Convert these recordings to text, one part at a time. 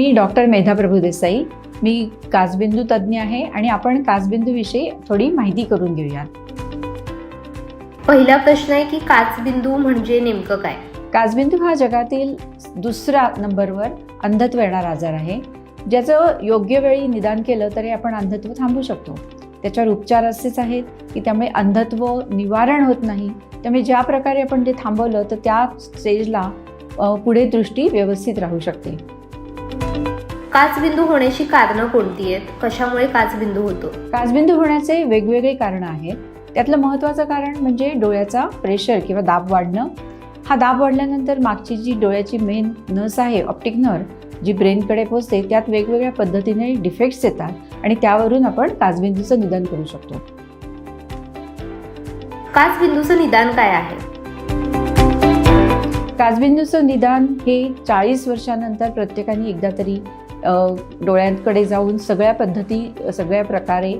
मी doctor Medha Prabhudesai मी काचबिंदू तज्ज्ञ आहे आणि आपण काचबिंदूविषयी थोडी माहिती करून घेऊयात. पहिला प्रश्न आहे की काचबिंदू म्हणजे नेमकं काय? काचबिंदू हा जगातील दुसरा नंबरवर अंधत्व येणारा आजार आहे. ज्याचं योग्य वेळी निदान केलं तरी आपण अंधत्व थांबवू शकतो. त्याच्यावर उपचार असेच आहेत की त्यामुळे अंधत्व निवारण होत नाही. त्यामुळे ज्या प्रकारे आपण ते थांबवलं तर त्या स्टेजला पुढे दृष्टी व्यवस्थित राहू शकते. काचबिंदू होण्याची कारणं कोणती आहेत? कशामुळे काचबिंदू होतो? काचबिंदू होण्याचे वेगवेगळे कारणं आहेत. त्यातलं महत्त्वाचं कारण म्हणजे डोळ्याचा प्रेशर किंवा दाब वाढणं. हा दाब वाढल्यानंतर मागची जी डोळ्याची मेन नस आहे ऑप्टिक नर जी ब्रेनकडे पोचते त्यात वेगवेगळ्या पद्धतीने डिफेक्ट्स येतात आणि त्यावरून आपण काचबिंदूचं निदान करू शकतो. काचबिंदूचं निदान काय आहे? काचबिंदूचं निदान हे चाळीस वर्षानंतर प्रत्येकाने एकदा तरी डोळ्यांकडे जाऊन सगळ्या पद्धती सगळ्या प्रकारे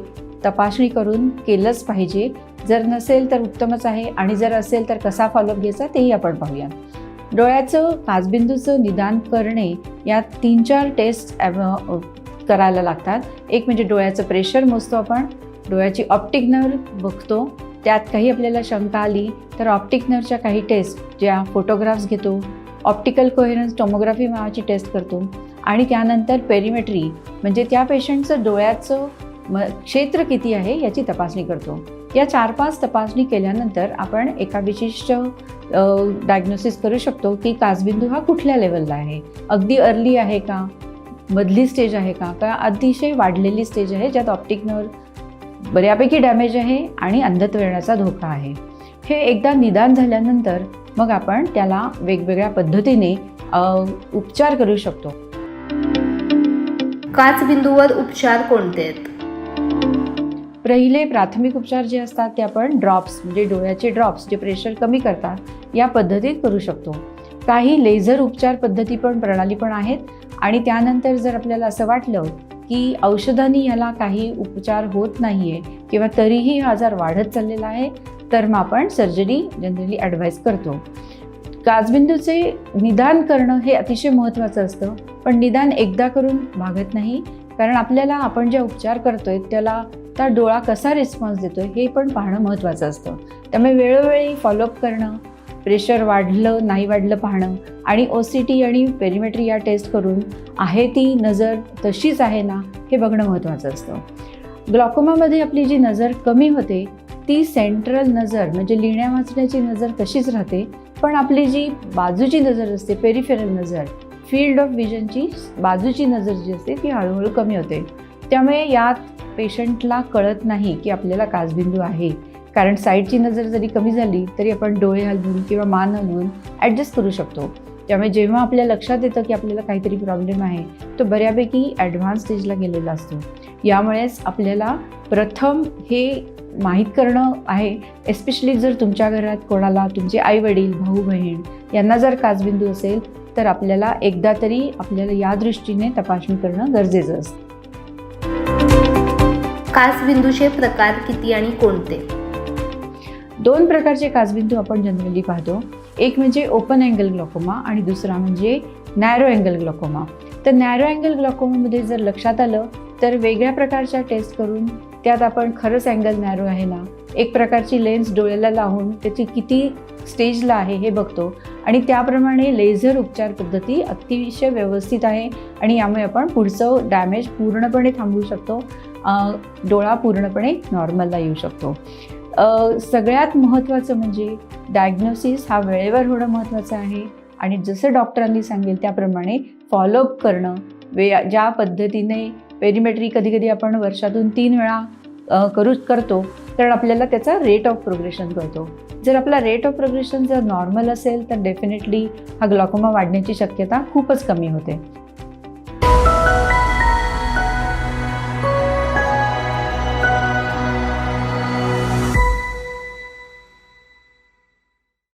तपासणी करून केलंच पाहिजे. जर नसेल तर उत्तमच आहे आणि जर असेल तर कसा फॉलोअप घ्यायचा तेही आपण पाहूया. डोळ्याचं काचबिंदूचं निदान करणे या तीन चार टेस्ट करायला लागतात. एक म्हणजे डोळ्याचं प्रेशर मोजतो आपण. डोळ्याची ऑप्टिक नर्व बघतो. त्यात काही आपल्याला शंका आली तर ऑप्टिक नर्वच्या काही टेस्ट ज्या फोटोग्राफ्स घेतो. ऑप्टिकल कोहेरन्स टोमोग्राफी नावाची टेस्ट करतो. आणि त्यानंतर पेरिमेट्री म्हणजे त्या पेशंटचं डोळ्याचं म क्षेत्र किती आहे याची तपासणी करतो. या चार पाच तपासणी केल्यानंतर आपण एका विशिष्ट डायग्नोसिस करू शकतो की काचबिंदू हा कुठल्या लेवलला आहे? अगदी अर्ली आहे का? मधली स्टेज आहे का? का अतिशय वाढलेली स्टेज आहे ज्यात ऑप्टिक नर्व बऱ्यापैकी डॅमेज आहे आणि अंधत्व येण्याचा धोका आहे. हे एकदा निदान झाल्यानंतर मग आपण त्याला वेगवेगळ्या पद्धतीने उपचार करू शकतो. काचबिंदूवर उपचार कोणते आहेत पहिले प्राथमिक उपचार जे असतात ते आपण ड्रॉप्स म्हणजे डोळ्याचे ड्रॉप्स जे प्रेशर कमी करतात या पद्धतीत करू शकतो. काही लेझर उपचार पद्धती पण प्रणाली पण आहेत. आणि त्यानंतर जर आपल्याला असं वाटलं की औषधांनी याला काही उपचार होत नाही आहे किंवा तरीही हा आजार वाढत चाललेला आहे तर मग आपण सर्जरी जनरली ॲडवाईस करतो. काचबिंदूचे निदान करणं हे अतिशय महत्त्वाचं असतं. पण निदान एकदा करून भागत नाही. कारण आपल्याला आपण जे उपचार करतोय त्याला त्या डोळा कसा रिस्पॉन्स देतोय हे पण पाहणं महत्त्वाचं असतं. त्यामुळे वेळोवेळी फॉलोअप करणं प्रेशर वाढलं नाही वाढलं पाहणं आणि ओ सी टी आणि पेरिमेट्री या टेस्ट करून आहे ती नजर तशीच आहे ना हे बघणं महत्त्वाचं असतं. ग्लॉकोमामध्ये आपली जी नजर कमी होते ती सेंट्रल नजर म्हणजे लिहिण्या वाचण्याची नजर तशीच राहते. पण आपली जी बाजूची नजर असते पेरिफेरल नजर फील्ड ऑफ विजनची बाजूची नजर जी असते ती हळूहळू कमी होते. त्यामुळे यात पेशंटला कळत नाही की आपल्याला काचबिंदू आहे. कारण साईडची नजर जरी कमी झाली तरी आपण डोळे हलवून किंवा मान हलवून ॲडजस्ट करू शकतो. त्यामुळे जेव्हा आपल्या लक्षात येतं की आपल्याला काहीतरी प्रॉब्लेम आहे तो बऱ्यापैकी ॲडव्हान्स स्टेजला गेलेला असतो. यामुळेच आपल्याला प्रथम हे माहीत करणं आहे एस्पेशली जर तुमच्या घरात कोणाला तुमचे आई वडील भाऊ बहीण यांना जर काचबिंदू असेल तर आपल्याला एकदा तरी आपल्याला या दृष्टीने तपासणी करणं गरजेचं असतं. काचबिंदूचे प्रकार किती आणि कोणते? दोन प्रकारचे काचबिंदू आपण जनरली पाहतो. एक म्हणजे ओपन अँगल ग्लॉकोमा आणि दुसरा म्हणजे नॅरो अँगल ग्लॉकोमा तर नॅरो अँगल ग्लॉकोमामध्ये जर लक्षात आलं तर वेगळ्या प्रकारच्या टेस्ट करून त्यात आपण खरंच अँगल नॅरो आहे ना? एक प्रकारची लेन्स डोळ्याला लावून त्याची किती स्टेजला आहे हे बघतो. आणि त्याप्रमाणे लेझर उपचार पद्धती अतिशय व्यवस्थित आहे आणि यामुळे आपण पुढचं डॅमेज पूर्णपणे थांबवू शकतो. डोळा पूर्णपणे नॉर्मलला येऊ शकतो. सगळ्यात महत्त्वाचं म्हणजे डायग्नोसिस हा वेळेवर होणं महत्त्वाचं आहे आणि जसं डॉक्टरांनी सांगेल त्याप्रमाणे फॉलोअप करणं वे ज्या पद्धतीने पेरिमेट्री कधी कधी आपण वर्षातून तीन वेळा करू करतो कारण आपल्याला त्याचा रेट ऑफ प्रोग्रेशन कळतो. जर आपला रेट ऑफ प्रोग्रेशन जर नॉर्मल असेल तर डेफिनेटली हा ग्लॉकोमा वाढण्याची शक्यता खूपच कमी होते.